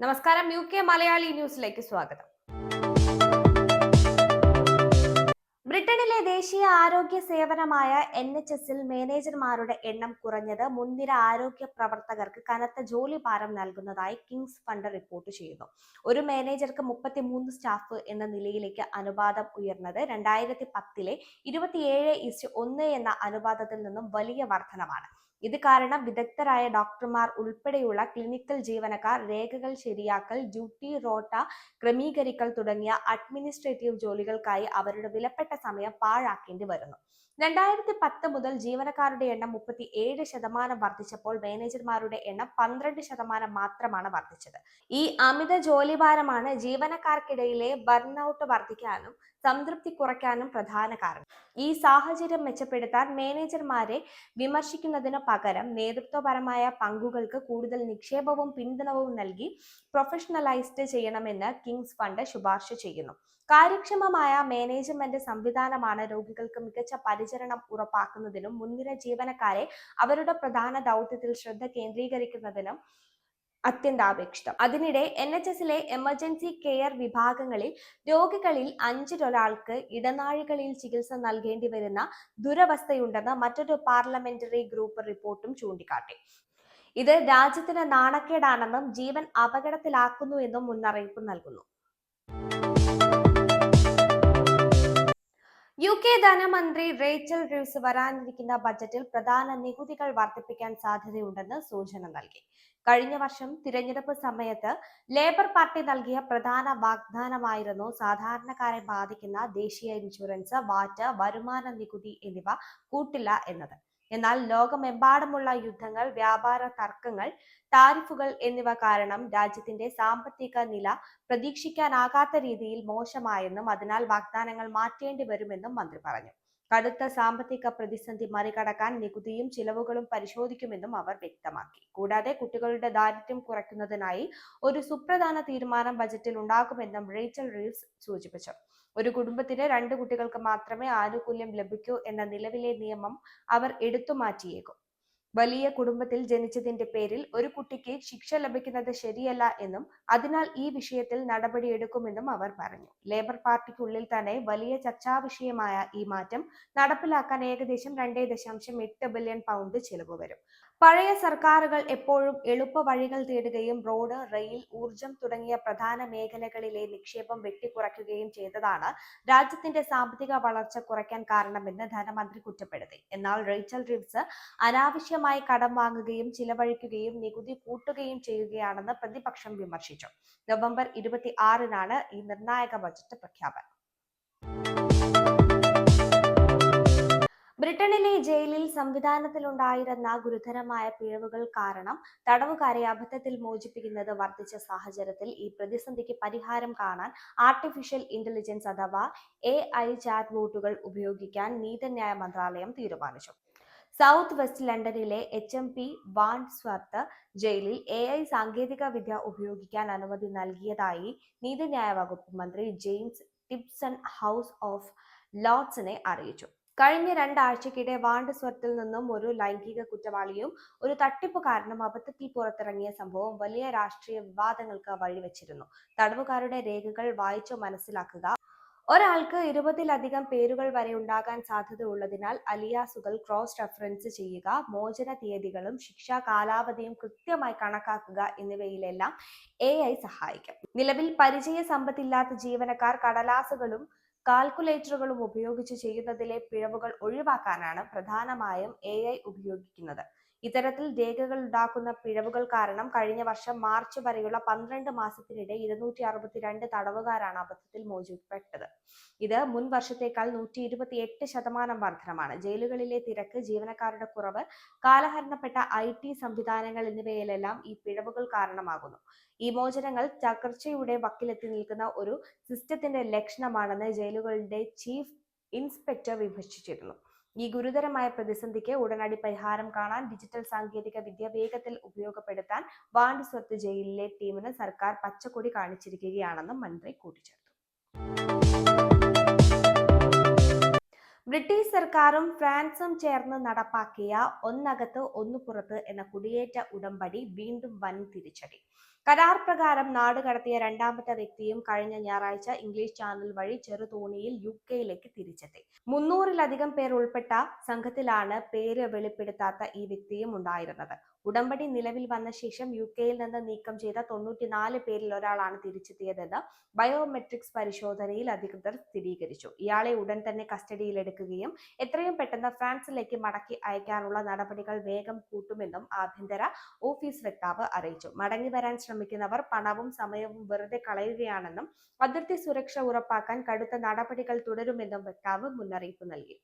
നമസ്കാരം. U K Malayali ന്യൂസിലേക്ക് സ്വാഗതം. ബ്രിട്ടനിലെ ദേശീയ ആരോഗ്യ സേവനമായ എൻ എച്ച് എസിൽ മാനേജർമാരുടെ എണ്ണം കുറഞ്ഞത് മുൻനിര ആരോഗ്യ പ്രവർത്തകർക്ക് കനത്ത ജോലി ഭാരം നൽകുന്നതായി കിങ്സ് ഫണ്ട് റിപ്പോർട്ട് ചെയ്യുന്നു. ഒരു മാനേജർക്ക് മുപ്പത്തിമൂന്ന് സ്റ്റാഫ് എന്ന നിലയിലേക്ക് അനുപാതം ഉയർന്നത് രണ്ടായിരത്തി പത്തിലെ ഇരുപത്തിയേഴ് ഇസ്റ്റ് ഒന്ന് എന്ന അനുപാതത്തിൽ നിന്നും വലിയ വർധനമാണ് ഇത് കാരണം വിദഗ്ധരായ ഡോക്ടർമാർ ഉൾപ്പെടെയുള്ള ക്ലിനിക്കൽ ജീവനക്കാർ രേഖകൾ ശരിയാക്കൽ ഡ്യൂട്ടി റോട്ട ക്രമീകരിക്കൽ തുടങ്ങിയ അഡ്മിനിസ്ട്രേറ്റീവ് ജോലികൾക്കായി അവരുടെ വിലപ്പെട്ട സമയം പാഴാക്കേണ്ടി വരുന്നു. രണ്ടായിരത്തി പത്ത് മുതൽ ജീവനക്കാരുടെ എണ്ണം മുപ്പത്തി ഏഴ് ശതമാനം വർദ്ധിച്ചപ്പോൾ മാനേജർമാരുടെ എണ്ണം പന്ത്രണ്ട് ശതമാനം മാത്രമാണ് വർദ്ധിച്ചത്. ഈ അമിത ജോലിഭാരമാണ് ജീവനക്കാർക്കിടയിലെ ബർണൌട്ട് വർദ്ധിക്കാനും സംതൃപ്തി കുറയ്ക്കാനും പ്രധാന കാരണം. ഈ സാഹചര്യം മെച്ചപ്പെടുത്താൻ മാനേജർമാരെ വിമർശിക്കുന്നതിനു പകരം നേതൃത്വപരമായ പങ്കുകൾക്ക് കൂടുതൽ നിക്ഷേപവും പിന്തുണവും നൽകി പ്രൊഫഷണലൈസ്ഡ് ചെയ്യണമെന്ന് കിങ്സ് ഫണ്ട് ശുപാർശ ചെയ്യുന്നു. കാര്യക്ഷമമായ മാനേജ്മെന്റ് സംവിധാനമാണ് രോഗികൾക്ക് മികച്ച പരിചരണം ഉറപ്പാക്കുന്നതിനും മുൻനിര ജീവനക്കാരെ അവരുടെ പ്രധാന ദൗത്യത്തിൽ ശ്രദ്ധ കേന്ദ്രീകരിക്കുന്നതിനും അത്യന്താപേക്ഷിതം. അതിനിടെ എൻ എച്ച് എസിലെ എമർജൻസി കെയർ വിഭാഗങ്ങളിൽ രോഗികളിൽ അഞ്ചിലൊരാൾക്ക് ഇടനാഴികളിൽ ചികിത്സ നൽകേണ്ടി വരുന്ന ദുരവസ്ഥയുണ്ടെന്ന് മറ്റൊരു പാർലമെന്ററി ഗ്രൂപ്പ് റിപ്പോർട്ടും ചൂണ്ടിക്കാട്ടി. ഇത് രാജ്യത്തിന് നാണക്കേടാണെന്നും ജീവൻ അപകടത്തിലാക്കുന്നു എന്നും മുന്നറിയിപ്പ് നൽകുന്നു. യു കെ ധനമന്ത്രി റേച്ചൽ റീവ്സ് വരാനിരിക്കുന്ന ബജറ്റിൽ പ്രധാന നികുതികൾ വർദ്ധിപ്പിക്കാൻ സാധ്യതയുണ്ടെന്ന് സൂചന നൽകി. കഴിഞ്ഞ വർഷം തിരഞ്ഞെടുപ്പ് സമയത്ത് ലേബർ പാർട്ടി നൽകിയ പ്രധാന വാഗ്ദാനമായിരുന്നു സാധാരണക്കാരെ ബാധിക്കുന്ന ദേശീയ ഇൻഷുറൻസ് വാറ്റ് വരുമാന നികുതി എന്നിവ കൂട്ടില്ല എന്നത്. എന്നാൽ ലോകമെമ്പാടുമുള്ള യുദ്ധങ്ങൾ വ്യാപാര തർക്കങ്ങൾ താരിഫുകൾ എന്നിവ കാരണം രാജ്യത്തിന്റെ സാമ്പത്തിക നില പ്രതീക്ഷിക്കാനാകാത്ത രീതിയിൽ മോശമായെന്നും അതിനാൽ വാഗ്ദാനങ്ങൾ മാറ്റേണ്ടി വരുമെന്നും മന്ത്രി പറഞ്ഞു. കടുത്ത സാമ്പത്തിക പ്രതിസന്ധി മറികടക്കാൻ നികുതിയും ചിലവുകളും പരിശോധിക്കുമെന്നും അവർ വ്യക്തമാക്കി. കൂടാതെ കുട്ടികളുടെ ദാരിദ്ര്യം കുറയ്ക്കുന്നതിനായി ഒരു സുപ്രധാന തീരുമാനം ബജറ്റിൽ ഉണ്ടാകുമെന്നും റേച്ചൽ റീൽസ് സൂചിപ്പിച്ചു. ഒരു കുടുംബത്തിന് രണ്ട് കുട്ടികൾക്ക് മാത്രമേ ആനുകൂല്യം ലഭിക്കൂ എന്ന നിലവിലെ നിയമം അവർ എടുത്തുമാറ്റിയേക്കും. വലിയ കുടുംബത്തിൽ ജനിച്ചതിന്റെ പേരിൽ ഒരു കുട്ടിക്ക് ശിക്ഷ ലഭിക്കുന്നത് ശരിയല്ല എന്നും അതിനാൽ ഈ വിഷയത്തിൽ നടപടിയെടുക്കുമെന്നും അവർ പറഞ്ഞു. ലേബർ പാർട്ടിക്കുള്ളിൽ തന്നെ വലിയ ചർച്ചാ വിഷയമായ ഈ മാറ്റം നടപ്പിലാക്കാൻ ഏകദേശം രണ്ടേ ദശാംശം എട്ട് ബില്യൺ പൗണ്ട് ചെലവ് വരും. പഴയ സർക്കാരുകൾ എപ്പോഴും എളുപ്പ വഴികൾ തേടുകയും റോഡ് റെയിൽ ഊർജം തുടങ്ങിയ പ്രധാന മേഖലകളിലെ നിക്ഷേപം വെട്ടിക്കുറയ്ക്കുകയും ചെയ്തതാണ്. രാജ്യത്തിന്റെ സാമ്പത്തിക വളർച്ച കുറയ്ക്കാൻ കാരണമെന്ന് ധനമന്ത്രി കുറ്റപ്പെടുത്തി. എന്നാൽ റേച്ചൽ റിവ്സ് അനാവശ്യമായി കടം വാങ്ങുകയും ചിലവഴിക്കുകയും നികുതി കൂട്ടുകയും ചെയ്യുകയാണെന്ന് പ്രതിപക്ഷം വിമർശിച്ചു. നവംബർ ഇരുപത്തി ആറിനാണ് ഈ നിർണായക ബജറ്റ് പ്രഖ്യാപനം. ബ്രിട്ടനിലെ ജയിലിൽ സംവിധാനത്തിലുണ്ടായിരുന്ന ഗുരുതരമായ പിഴവുകൾ കാരണം തടവുകാരെ അബദ്ധത്തിൽ മോചിപ്പിക്കുന്നത് വർദ്ധിച്ച സാഹചര്യത്തിൽ ഈ പ്രതിസന്ധിക്ക് പരിഹാരം കാണാൻ ആർട്ടിഫിഷ്യൽ ഇന്റലിജൻസ് അഥവാ എ ഐ ചാറ്റ് ബോട്ടുകൾ ഉപയോഗിക്കാൻ നീതിന്യായ മന്ത്രാലയം തീരുമാനിച്ചു. സൗത്ത് വെസ്റ്റ് ലണ്ടനിലെ എച്ച് എം പി വാൻസ്വർത്ത് ജയിലിൽ എ ഐ സാങ്കേതിക വിദ്യ ഉപയോഗിക്കാൻ അനുമതി നൽകിയതായി നീതിന്യായ വകുപ്പ് മന്ത്രി ജെയിംസ് ടിപ്സൺ ഹൗസ് ഓഫ് ലോർഡ്സിനെ അറിയിച്ചു. കഴിഞ്ഞ രണ്ടാഴ്ചക്കിടെ വാണ്ട് സ്വത്തിൽ നിന്നും ഒരു ലൈംഗിക കുറ്റവാളിയും ഒരു തട്ടിപ്പ് തട്ടിപ്പുകാരനും അബദ്ധത്തിൽ പുറത്തിറങ്ങിയ സംഭവം വലിയ രാഷ്ട്രീയ വിവാദങ്ങൾക്ക് വഴിവെച്ചിരുന്നു. തടവുകാരുടെ രേഖകൾ വായിച്ചു മനസ്സിലാക്കുക. ഒരാൾക്ക് ഇരുപതിലധികം പേരുകൾ വരെ ഉണ്ടാകാൻ സാധ്യതയുള്ളതിനാൽ അലിയാസുകൾ ക്രോസ് റെഫറൻസ് ചെയ്യുക മോചന തീയതികളും ശിക്ഷാ കാലാവധിയും കൃത്യമായി കണക്കാക്കുക എന്നിവയിലെല്ലാം എ ഐ സഹായിക്കും. നിലവിൽ പരിചയ സമ്പത്തില്ലാത്ത ജീവനക്കാർ കടലാസുകളും കാൽക്കുലേറ്ററുകളും ഉപയോഗിച്ച് ചെയ്യുന്നതിലെ പിഴവുകൾ ഒഴിവാക്കാനാണ് പ്രധാനമായും എ ഉപയോഗിക്കുന്നത്. ഇത്തരത്തിൽ രേഖകൾ ഉണ്ടാക്കുന്ന പിഴവുകൾ കാരണം കഴിഞ്ഞ വർഷം മാർച്ച് വരെയുള്ള പന്ത്രണ്ട് മാസത്തിനിടെ ഇരുന്നൂറ്റി അറുപത്തിരണ്ട് തടവുകാരാണ് അബദ്ധത്തിൽ മോചിക്കപ്പെട്ടത് ഇത് മുൻ വർഷത്തേക്കാൾ നൂറ്റി ഇരുപത്തി എട്ട് ശതമാനം വർധനമാണ്. ജയിലുകളിലെ തിരക്ക് ജീവനക്കാരുടെ കുറവ് കാലഹരണപ്പെട്ട ഐ ടി സംവിധാനങ്ങൾ എന്നിവയിലെല്ലാം ഈ പിഴവുകൾ കാരണമാകുന്നു. ഈ മോചനങ്ങൾ തകർച്ചയുടെ വക്കിലെത്തി നിൽക്കുന്ന ഒരു സിസ്റ്റത്തിന്റെ ലക്ഷണമാണെന്ന് ജയിലുകളുടെ ചീഫ് ഇൻസ്പെക്ടർ വിമർശിച്ചിരുന്നു. ഈ ഗുരുതരമായ പ്രതിസന്ധിക്ക് ഉടനടി പരിഹാരം കാണാൻ ഡിജിറ്റൽ സാങ്കേതിക വിദ്യ വേഗത്തിൽ ഉപയോഗപ്പെടുത്താൻ വാണ്ട് സ്വത്ത് ജയിലിലെ ടീമിന് സർക്കാർ പച്ചക്കൊടി കാണിച്ചിരിക്കുകയാണെന്നും മന്ത്രി കൂട്ടിച്ചേർത്തു. ബ്രിട്ടീഷ് സർക്കാരും ഫ്രാൻസും ചേർന്ന് നടപ്പാക്കിയ ഒന്നകത്ത് ഒന്ന് പുറത്ത് എന്ന കുടിയേറ്റ ഉടമ്പടി വീണ്ടും വൻ തിരിച്ചടി. കരാർ പ്രകാരം നാട് കടത്തിയ രണ്ടാമത്തെ വ്യക്തിയും കഴിഞ്ഞ ഞായറാഴ്ച ഇംഗ്ലീഷ് ചാനൽ വഴി ചെറുതോണിയിൽ യു കെയിലേക്ക് തിരിച്ചെത്തി. മുന്നൂറിലധികം പേർ ഉൾപ്പെട്ട സംഘത്തിലാണ് പേര് വെളിപ്പെടുത്താത്ത ഈ വ്യക്തിയും ഉണ്ടായിരുന്നത്. ഉടമ്പടി നിലവിൽ വന്ന ശേഷം യു കെയിൽ നിന്ന് നീക്കം ചെയ്ത തൊണ്ണൂറ്റിനാല് പേരിൽ ഒരാളാണ് തിരിച്ചെത്തിയതെന്ന് ബയോമെട്രിക്സ് പരിശോധനയിൽ അധികൃതർ സ്ഥിരീകരിച്ചു. ഇയാളെ ഉടൻ തന്നെ കസ്റ്റഡിയിലെടുക്കുകയും എത്രയും പെട്ടെന്ന് ഫ്രാൻസിലേക്ക് മടക്കി അയക്കാനുള്ള നടപടികൾ വേഗം കൂട്ടുമെന്നും ആഭ്യന്തര ഓഫീസ് വക്താവ് അറിയിച്ചു. മടങ്ങി വരാൻ ശ്രമിക്കുന്നവർ പണവും സമയവും വെറുതെ കളയുകയാണെന്നും അതിർത്തി സുരക്ഷ ഉറപ്പാക്കാൻ കടുത്ത നടപടികൾ തുടരുമെന്നും വക്താവ് മുന്നറിയിപ്പ് നൽകി.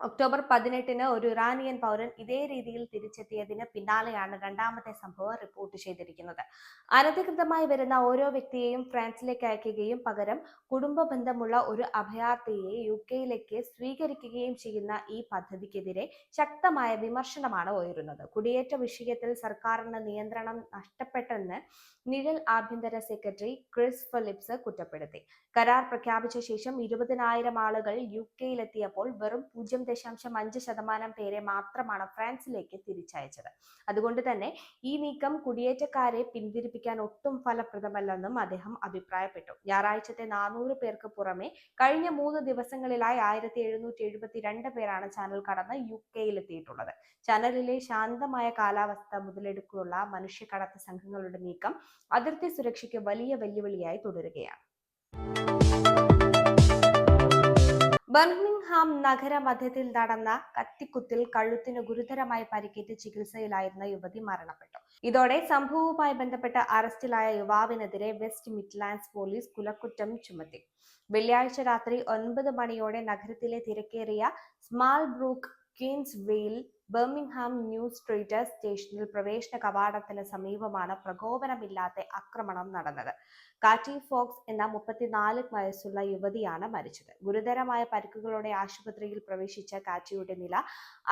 ഒക്ടോബർ പതിനെട്ടിന് ഒരു ഇറാനിയൻ പൗരൻ ഇതേ രീതിയിൽ തിരിച്ചെത്തിയതിന് പിന്നാലെയാണ് രണ്ടാമത്തെ സംഭവം റിപ്പോർട്ട് ചെയ്തിരിക്കുന്നത്. അനധികൃതമായി വരുന്ന ഓരോ വ്യക്തിയെയും ഫ്രാൻസിലേക്ക് അയക്കുകയും പകരം കുടുംബ ബന്ധമുള്ള ഒരു അഭയാർത്ഥിയെ യു കെയിലേക്ക് സ്വീകരിക്കുകയും ചെയ്യുന്ന ഈ പദ്ധതിക്കെതിരെ ശക്തമായ വിമർശനമാണ് ഉയരുന്നത്. കുടിയേറ്റ വിഷയത്തിൽ സർക്കാരിന് നിയന്ത്രണം നഷ്ടപ്പെട്ടെന്ന് നിഴൽ ആഭ്യന്തര സെക്രട്ടറി ക്രിസ് ഫിലിപ്സ് കുറ്റപ്പെടുത്തി. കരാർ പ്രഖ്യാപിച്ച ശേഷം ഇരുപതിനായിരം ആളുകൾ യു കെയിലെത്തിയപ്പോൾ വെറും പൂജ്യം ദശാംശം അഞ്ച് ശതമാനം പേരെ മാത്രമാണ് ഫ്രാൻസിലേക്ക് തിരിച്ചയച്ചത്. അതുകൊണ്ട് തന്നെ ഈ നീക്കം കുടിയേറ്റക്കാരെ പിന്തിരിപ്പിക്കാൻ ഒട്ടും ഫലപ്രദമല്ലെന്നും അദ്ദേഹം അഭിപ്രായപ്പെട്ടു. ഞായറാഴ്ചത്തെ നാനൂറ് പേർക്ക് പുറമെ കഴിഞ്ഞ മൂന്ന് ദിവസങ്ങളിലായി ആയിരത്തി എഴുന്നൂറ്റി എഴുപത്തിരണ്ട് പേരാണ് ചാനൽ കടന്ന് യു കെയിലെത്തിയിട്ടുള്ളത് ചാനലിലെ ശാന്തമായ കാലാവസ്ഥ മുതലെടുക്കുള്ള മനുഷ്യക്കടത്ത് സംഘങ്ങളുടെ നീക്കം അതിർത്തി സുരക്ഷയ്ക്ക് വലിയ വെല്ലുവിളിയായി തുടരുകയാണ്. ബർമിംഗ്ഹാം നഗരമധ്യത്തിൽ നടന്ന കത്തിക്കുത്തിൽ കഴുത്തിന് ഗുരുതരമായി പരിക്കേറ്റ് ചികിത്സയിലായിരുന്ന യുവതി മരണപ്പെട്ടു. ഇതോടെ സംഭവവുമായി ബന്ധപ്പെട്ട് അറസ്റ്റിലായ യുവാവിനെതിരെ വെസ്റ്റ് മിഡ്ലാൻഡ്സ് പോലീസ് കുലക്കുറ്റം ചുമത്തി. വെള്ളിയാഴ്ച രാത്രി ഒൻപത് മണിയോടെ നഗരത്തിലെ തിരക്കേറിയ Smallbrook Queensway Birmingham New Street സ്റ്റേഷനിൽ പ്രവേശന കവാടത്തിന് സമീപമാണ് പ്രകോപനമില്ലാത്ത ആക്രമണം നടന്നത്. കാറ്റി ഫോക്സ് എന്ന മുപ്പത്തിനാല് വയസ്സുള്ള യുവതിയാണ് മരിച്ചത്. ഗുരുതരമായ പരിക്കുകളോടെ ആശുപത്രിയിൽ പ്രവേശിച്ച കാറ്റിയുടെ നില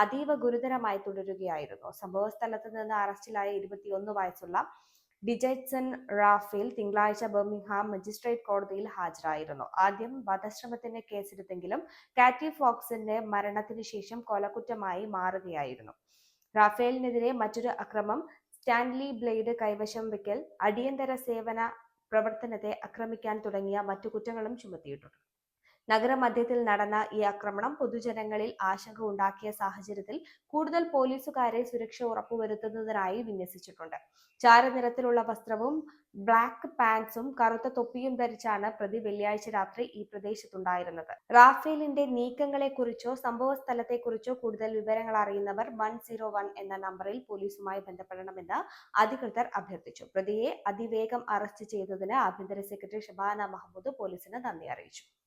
അതീവ ഗുരുതരമായി തുടരുകയായിരുന്നു. സംഭവ സ്ഥലത്ത് നിന്ന് അറസ്റ്റിലായ ഇരുപത്തിയൊന്ന് വയസ്സുള്ള ഡിജൈറ്റ്സൺ റാഫേൽ തിങ്കളാഴ്ച ബർമിംഗ്ഹാം മജിസ്ട്രേറ്റ് കോടതിയിൽ ഹാജരായിരുന്നു. ആദ്യം വധശ്രമത്തിന്റെ കേസെടുത്തെങ്കിലും കാറ്റി ഫോക്സിന്റെ മരണത്തിന് ശേഷം കൊലക്കുറ്റമായി മാറുകയായിരുന്നു. റാഫേലിനെതിരെ മറ്റൊരു അക്രമം സ്റ്റാൻലി ബ്ലേഡ് കൈവശം വെക്കൽ അടിയന്തര സേവന പ്രവർത്തനത്തെ ആക്രമിക്കാൻ തുടങ്ങിയ മറ്റു കുറ്റങ്ങളും ചുമത്തിയിട്ടുണ്ട്. നഗരമധ്യത്തിൽ നടന്ന ഈ ആക്രമണം പൊതുജനങ്ങളിൽ ആശങ്ക ഉണ്ടാക്കിയ സാഹചര്യത്തിൽ കൂടുതൽ പോലീസുകാരെ സുരക്ഷ ഉറപ്പുവരുത്തുന്നതിനായി വിന്യസിച്ചിട്ടുണ്ട്. ചാരനിറത്തിലുള്ള വസ്ത്രവും ബ്ലാക്ക് പാൻസും കറുത്ത തൊപ്പിയും ധരിച്ചാണ് പ്രതി വെള്ളിയാഴ്ച രാത്രി ഈ പ്രദേശത്തുണ്ടായിരുന്നത്. റാഫേലിന്റെ നീക്കങ്ങളെ കുറിച്ചോ സംഭവ സ്ഥലത്തെക്കുറിച്ചോ കൂടുതൽ വിവരങ്ങൾ അറിയുന്നവർ വൺ സീറോ വൺ എന്ന നമ്പറിൽ പോലീസുമായി ബന്ധപ്പെടണമെന്ന് അധികൃതർ അഭ്യർത്ഥിച്ചു. പ്രതിയെ അതിവേഗം അറസ്റ്റ് ചെയ്തതിന് ആഭ്യന്തര സെക്രട്ടറി ഷബാന മഹമ്മൂദ് പോലീസിന് നന്ദി അറിയിച്ചു.